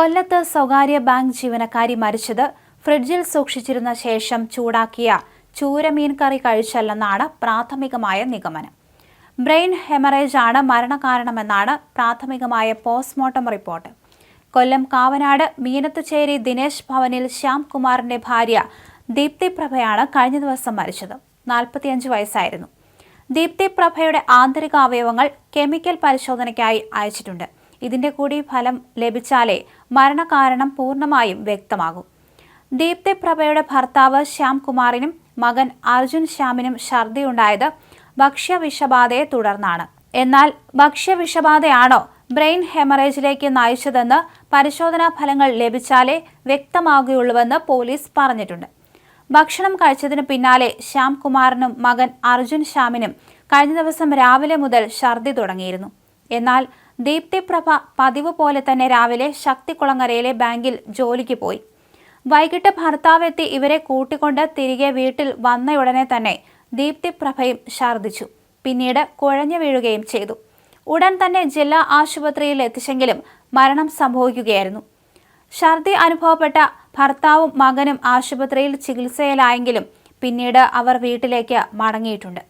കൊല്ലത്ത് സ്വകാര്യ ബാങ്ക് ജീവനക്കാരി മരിച്ചത് ഫ്രിഡ്ജിൽ സൂക്ഷിച്ചിരുന്ന ശേഷം ചൂടാക്കിയ ചൂരമീൻ കറി കഴിച്ചല്ലെന്നാണ് പ്രാഥമികമായ നിഗമനം. ബ്രെയിൻ ഹെമറേജ് ആണ് മരണകാരണമെന്നാണ് പ്രാഥമികമായ പോസ്റ്റ്മോർട്ടം റിപ്പോർട്ട്. കൊല്ലം കാവനാട് മീനത്തുചേരി ദിനേശ് ഭവനിൽ ശ്യാം കുമാറിന്റെ ഭാര്യ ദീപ്തി പ്രഭയാണ് കഴിഞ്ഞ ദിവസം മരിച്ചത്. നാൽപ്പത്തിയഞ്ച് വയസ്സായിരുന്നു. ദീപ്തി പ്രഭയുടെ ആന്തരിക അവയവങ്ങൾ കെമിക്കൽ പരിശോധനയ്ക്കായി അയച്ചിട്ടുണ്ട്. ഇതിന്റെ കൂടി ഫലം ലഭിച്ചാലേ മരണകാരണം പൂർണമായും വ്യക്തമാകും. ദീപ്തി പ്രഭയുടെ ഭർത്താവ് ശ്യാം കുമാറിനും മകൻ അർജുൻ ശ്യാമിനും ഛർദിയുണ്ടായത് ഭക്ഷ്യവിഷബാധയെ തുടർന്നാണ്. എന്നാൽ ഭക്ഷ്യവിഷബാധയാണോ ബ്രെയിൻ ഹെമറേജിലേക്ക് നയിച്ചതെന്ന് പരിശോധനാ ഫലങ്ങൾ ലഭിച്ചാലേ വ്യക്തമാകുകയുള്ളൂവെന്ന് പോലീസ് പറഞ്ഞിട്ടുണ്ട്. ഭക്ഷണം കഴിച്ചതിന് പിന്നാലെ ശ്യാം കുമാറിനും മകൻ അർജുൻ ശ്യാമിനും കഴിഞ്ഞ ദിവസം രാവിലെ മുതൽ ഛർദി തുടങ്ങിയിരുന്നു. എന്നാൽ ദീപ്തി പ്രഭ പതിവ് പോലെ തന്നെ രാവിലെ ശക്തികുളങ്ങരയിലെ ബാങ്കിൽ ജോലിക്ക് പോയി. വൈകിട്ട് ഭർത്താവ് എത്തി ഇവരെ കൂട്ടിക്കൊണ്ട് തിരികെ വീട്ടിൽ വന്നയുടനെ തന്നെ ദീപ്തി പ്രഭയും പിന്നീട് കുഴഞ്ഞു വീഴുകയും ചെയ്തു. ഉടൻ തന്നെ ജില്ലാ ആശുപത്രിയിൽ എത്തിച്ചെങ്കിലും മരണം സംഭവിക്കുകയായിരുന്നു. ഛർദി അനുഭവപ്പെട്ട ഭർത്താവും മകനും ആശുപത്രിയിൽ ചികിത്സയിലായെങ്കിലും പിന്നീട് അവർ വീട്ടിലേക്ക് മടങ്ങിയിട്ടുണ്ട്.